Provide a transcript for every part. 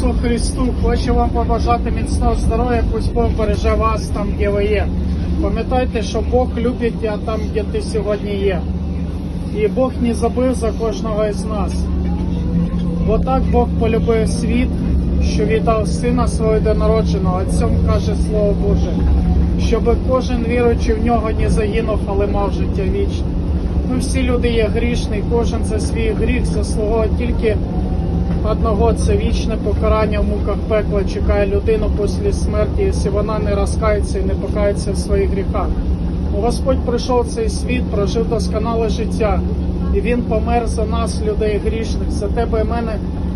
Ісусу Христу! Хочу вам побажати міцного здоров'я, пусть Бог береже вас там, де ви є. Пам'ятайте, що Бог любить тебе там, де ти сьогодні є. І Бог не забив за кожного із нас. Бо так Бог полюбив світ, що віддав сина свого єдинародженого, а цьому каже Слово Боже, щоб кожен віруючи в нього не загинув, але мав життя вічне. Ми всі люди є грішні, кожен за свій гріх заслуговує тільки одного це вічне покарання в муках пекла чекає людину після смерті, якщо вона не розкається і не покається в своїх гріхах. Господь прийшов в цей світ, прожив досконале життя, і Він помер за нас, людей грішних. За тебе і мене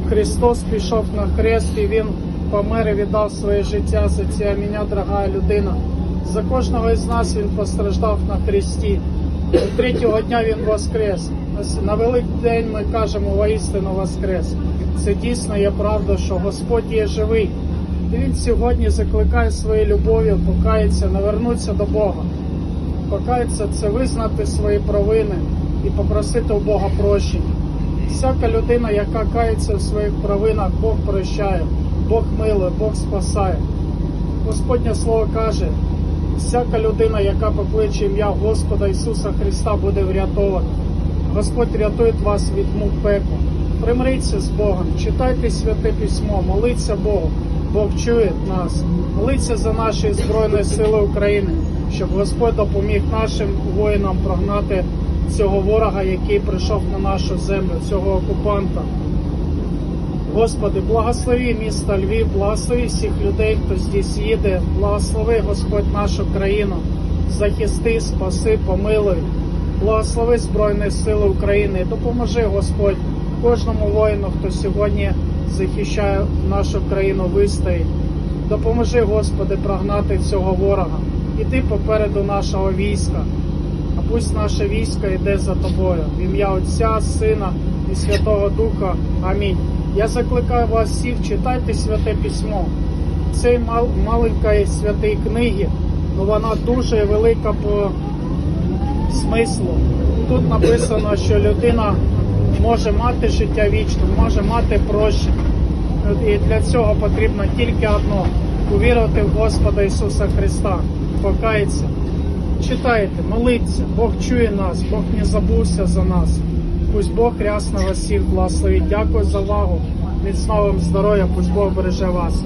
Христос пішов на хрест, і Він помер і віддав своє життя за це мене, дорога людина. За кожного із нас Він постраждав на хресті. Третього дня Він воскрес. На великий день ми кажемо воістину воскрес. Це дійсно є правда, що Господь є живий. І Він сьогодні закликає своєю любов'ю покаятися, навернутися до Бога. Покаятися це визнати свої провини і попросити у Бога прощення. Всяка людина, яка кається в своїх провинах, Бог прощає, Бог милує, Бог спасає. Господнє Слово каже, всяка людина, яка покличе ім'я Господа Ісуса Христа, буде врятована. Господь рятує вас від мук пекла. Примиріться з Богом, читайте святе письмо, моліться Богу. Бог чує нас. Моліться за наші Збройні Сили України, щоб Господь допоміг нашим воїнам прогнати цього ворога, який прийшов на нашу землю, цього окупанта. Господи, благослови місто Львів, благослови всіх людей, хто здесь їде, благослови Господь нашу країну, захисти, спаси, помилуй, благослови Збройні Сили України, допоможи Господь кожному воїну, хто сьогодні захищає нашу країну, вистоїть. Допоможи, Господи, прогнати цього ворога. Іди попереду нашого війська, а пусть наше військо йде за тобою. В ім'я Отця, Сина і Святого Духа. Амінь. Я закликаю вас всіх, читайте святе письмо. Це мал, маленька святої книги, але вона дуже велика по смислу. Тут написано, що людина може мати життя вічне, може мати прощення. І для цього потрібно тільки одно увірувати в Господа Ісуса Христа, покаятися. Читайте, моліться, Бог чує нас, Бог не забувся за нас. Пусть Бог рясно вас всіх благословить. Дякую за увагу. Міцного вам здоров'я, пусть Бог береже вас.